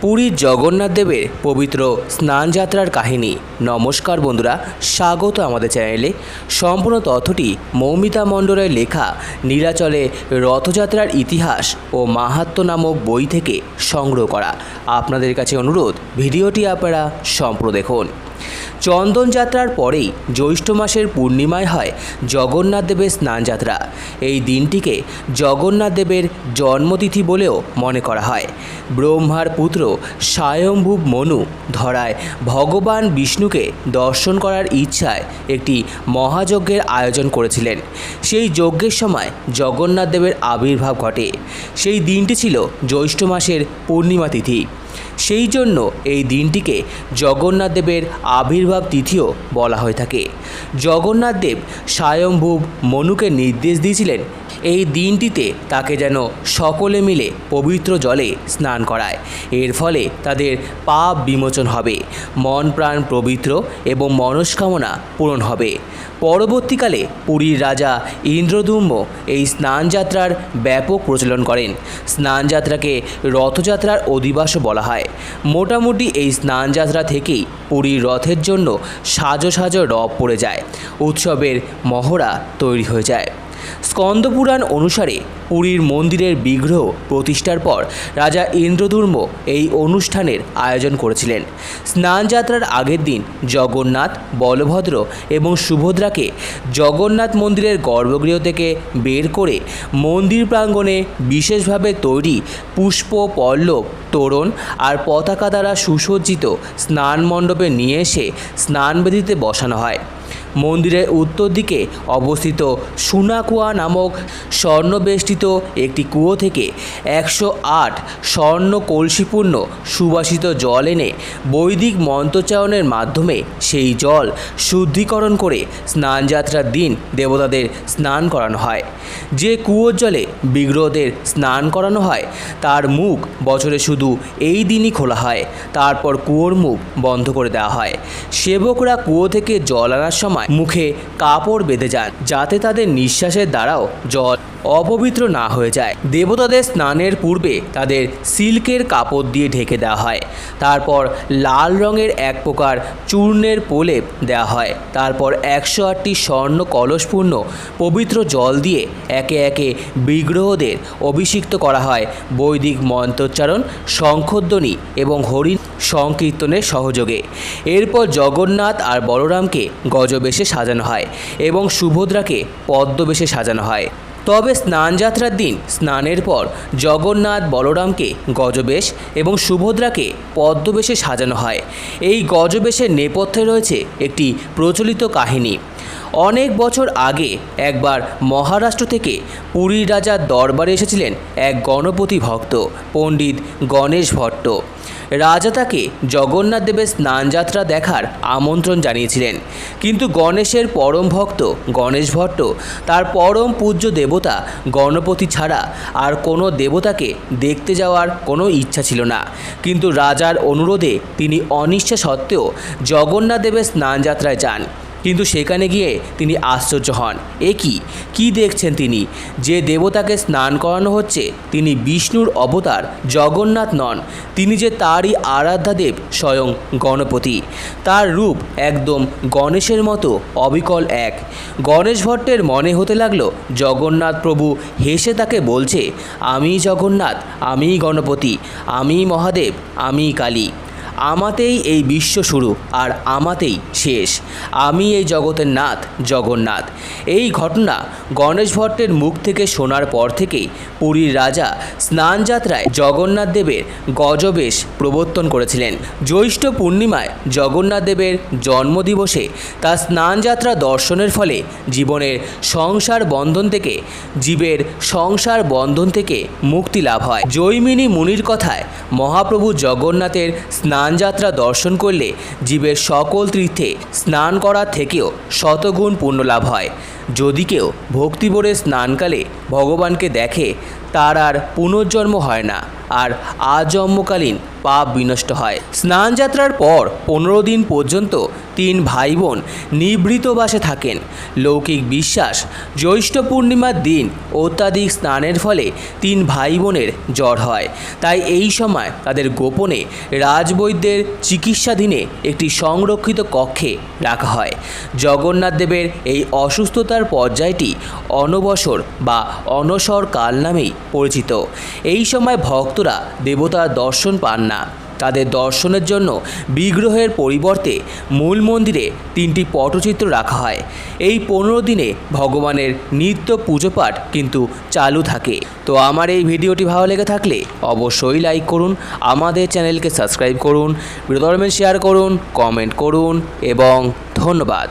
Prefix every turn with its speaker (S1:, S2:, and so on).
S1: পুরীর জগন্নাথ দেবের পবিত্র স্নানযাত্রার কাহিনী। নমস্কার বন্ধুরা, স্বাগত আমাদের চ্যানেলে। সম্পূর্ণ তথ্যটি মৌমিতা মণ্ডলের লেখা নীলাচলে রথযাত্রার ইতিহাস ও মাহাত্ম নামক বই থেকে সংগ্রহ করা। আপনাদের কাছে অনুরোধ, ভিডিওটি আপনারা সম্প্র দেখুন। চন্দন যাত্রার পরেই জ্যৈষ্ঠ মাসের পূর্ণিমায় হয় জগন্নাথ দেবের স্নানযাত্রা এই দিনটিকে জগন্নাথ দেবের জন্মতিথি বলেও মনে করা হয়। ব্রহ্মার পুত্র স্বয়ম্ভূব মনু ধরায় ভগবান বিষ্ণুকে দর্শন করার ইচ্ছায় একটি মহাযজ্ঞের আয়োজন করেছিলেন। সেই যজ্ঞের সময় জগন্নাথ দেবের আবির্ভাব ঘটে। সেই দিনটি ছিল জ্যৈষ্ঠ মাসের পূর্ণিমা তিথি। সেই জন্য এই দিনটিকে জগন্নাথ দেবের আবির্ভাব তিথিও বলা হয়ে থাকে। জগন্নাথ দেব স্বয়ম্ভূব মনুকে নির্দেশ দিয়েছিলেন এই দিনটিতে তাকে যেন সকলে মিলে পবিত্র জলে স্নান করায়। এর ফলে তাদের পাপ বিমোচন হবে, মন প্রাণ পবিত্র এবং মনস্কামনা পূরণ হবে। পরবর্তীকালে পুরীর রাজা ইন্দ্রদুম্ন এই স্নানযাত্রার ব্যাপক প্রচলন করেন। স্নানযাত্রাকে রথযাত্রার অধিবাসও বলা হয়। মোটামুটি এই স্নানযাত্রা থেকেই পুরীর রথের জন্য সাজো সাজো রব পড়ে যায়। উৎসবের মহড়া তৈরি হয়ে যায়। স্কন্দপুরাণ অনুসারে পুরীর মন্দিরের বিগ্রহ প্রতিষ্ঠার পর রাজা ইন্দ্রধর্ম এই অনুষ্ঠানের আয়োজন করেছিলেন। স্নানযাত্রার আগের দিন জগন্নাথ, বলভদ্র এবং সুভদ্রাকে জগন্নাথ মন্দিরের গর্ভগৃহ থেকে বের করে মন্দির প্রাঙ্গণে বিশেষভাবে তৈরি পুষ্প, পল্লব, তোরণ আর পতাকা দ্বারা সুসজ্জিত স্নান মণ্ডপে নিয়ে এসে স্নানবেদিতে বসানো হয়। মন্দিরের উত্তর দিকে অবস্থিত সুনাকুয়া নামক স্বর্ণবেষ্টিত একটি কুয়ো থেকে একশো আট স্বর্ণ কলসিপূর্ণ সুবাসিত জল এনে বৈদিক মন্ত্রচারণের মাধ্যমে সেই জল শুদ্ধিকরণ করে স্নানযাত্রার দিন দেবতাদের স্নান করানো হয়। যে কুয়োর জলে বিগ্রহদের স্নান করানো হয়, তার মুখ বছরে শুধু এই দিনই খোলা হয়। তারপর কুয়োর মুখ বন্ধ করে দেওয়া হয়। সেবকরা কুয়ো থেকে জল আনার সময় মুখে কাপড় বেঁধে যান, যাতে তাদের নিঃশ্বাসের দ্বারাও জল অপবিত্র না হয়ে যায়। দেবতাদের স্নানের পূর্বে তাদের সিল্কের কাপড় দিয়ে ঢেকে দেওয়া হয়। তারপর লাল রঙের এক প্রকার চূর্ণের প্রলেপ দেওয়া হয়। তারপর একশো আটটি স্বর্ণ কলসপূর্ণ পবিত্র জল দিয়ে একে একে বিগ্রহদের অভিষিক্ত করা হয়। বৈদিক মন্ত্রোচ্চারণ, শঙ্খধ্বনি এবং হরিণ সংকীর্তনের সহযোগে। এরপর জগন্নাথ আর বলরামকে গজবেশে সাজানো হয় এবং সুভদ্রাকে পদ্মবেশে সাজানো হয়। তবে স্নানযাত্রার দিন স্নানের পর জগন্নাথ বলরামকে গজবেশ এবং সুভদ্রাকে পদ্মবেশে সাজানো হয়। এই গজবেশের নেপথ্যে রয়েছে একটি প্রচলিত কাহিনী। অনেক বছর আগে একবার মহারাষ্ট্র থেকে পুরীর রাজার দরবারে এসেছিলেন এক গণপতি ভক্ত, পণ্ডিত গণেশ ভট্ট। রাজা তাকে জগন্নাথ দেবের স্নানযাত্রা দেখার আমন্ত্রণ জানিয়েছিলেন। কিন্তু গণেশের পরম ভক্ত, গণেশ ভট্ট, তার পরম পূজ্য দেবতা, গণপতি ছাড়া আর কোনো দেবতাকে দেখতে যাওয়ার কোনো ইচ্ছা ছিল না। কিন্তু রাজার অনুরোধে তিনি অনিচ্ছা সত্ত্বেও জগন্নাথ দেবের স্নানযাত্রায় যান। কিন্তু সেখানে গিয়ে তিনি আশ্চর্য হন। এ কি? কী দেখছেন তিনি? যে দেবতাকে স্নান করানো হচ্ছে, তিনি বিষ্ণুর অবতার, জগন্নাথ নন। তিনি যে তারই আরাধ্যা দেব স্বয়ং গণপতি। তার রূপ একদম গণেশের মতো অবিকল এক। গণেশ ভট্টের মনে হতে লাগল, জগন্নাথ প্রভু হেসে তাকে বলছে আমি জগন্নাথ আমি গণপতি আমি মহাদেব আমি কালী। আমাতেই এই বিশ্ব শুরু আর আমাতেই শেষ। আমি এই জগতের নাথ, জগন্নাথ। এই ঘটনা গণেশ ভট্টের মুখ থেকে শোনার পর থেকেই পুরীর রাজা স্নানযাত্রায় জগন্নাথ দেবের গজবেশ প্রবর্তন করেছিলেন। জ্যৈষ্ঠ পূর্ণিমায় জগন্নাথ দেবের জন্মদিবসে তার স্নানযাত্রা দর্শনের ফলে জীবনের সংসার বন্ধন থেকে, জীবের সংসার বন্ধন থেকে মুক্তি লাভ হয়। জৈমিনী মুনির কথায় মহাপ্রভু জগন্নাথের স্নানযাত্রা দর্শন করলে জীবের সকল তীর্থে স্নান করা থেকেও শতগুণ পুণ্য লাভ হয়। যদি কেউ ভক্তিভরে স্নানকালে ভগবানকে দেখে তার আর পুনর্জন্ম হয় না আর আজন্মকালীন পাপ বিনষ্ট হয়। স্নান যাত্রার পর পনেরো দিন পর্যন্ত তিন ভাই বোন নিবৃত বাসে থাকেন। লৌকিক বিশ্বাস, জ্যৈষ্ঠ পূর্ণিমার দিন অত্যাধিক স্নানের ফলে তিন ভাই বোনের জ্বর হয়। তাই এই সময় তাদের গোপনে রাজবৈদ্যের চিকিৎসাধীনে একটি সংরক্ষিত কক্ষে রাখা হয়। জগন্নাথ দেবের এই অসুস্থতার পর্যায়টি অনবসর বা অনসর কাল নামেই পরিচিত। এই সময় ভক্তরা দেবতার দর্শন পান না। তাদের দর্শনের জন্য বিগ্রহের পরিবর্তে মূল মন্দিরে তিনটি পটচিত্র রাখা হয়। এই পনেরো দিনে ভগবানের নিত্য পুজো পাঠ কিন্তু চালু থাকে। তো আমার এই ভিডিওটি ভালো লেগে থাকলে অবশ্যই লাইক করুন, আমাদের চ্যানেলকে সাবস্ক্রাইব করুন বিরোধর্মের শেয়ার করুন কমেন্ট করুন এবং ধন্যবাদ।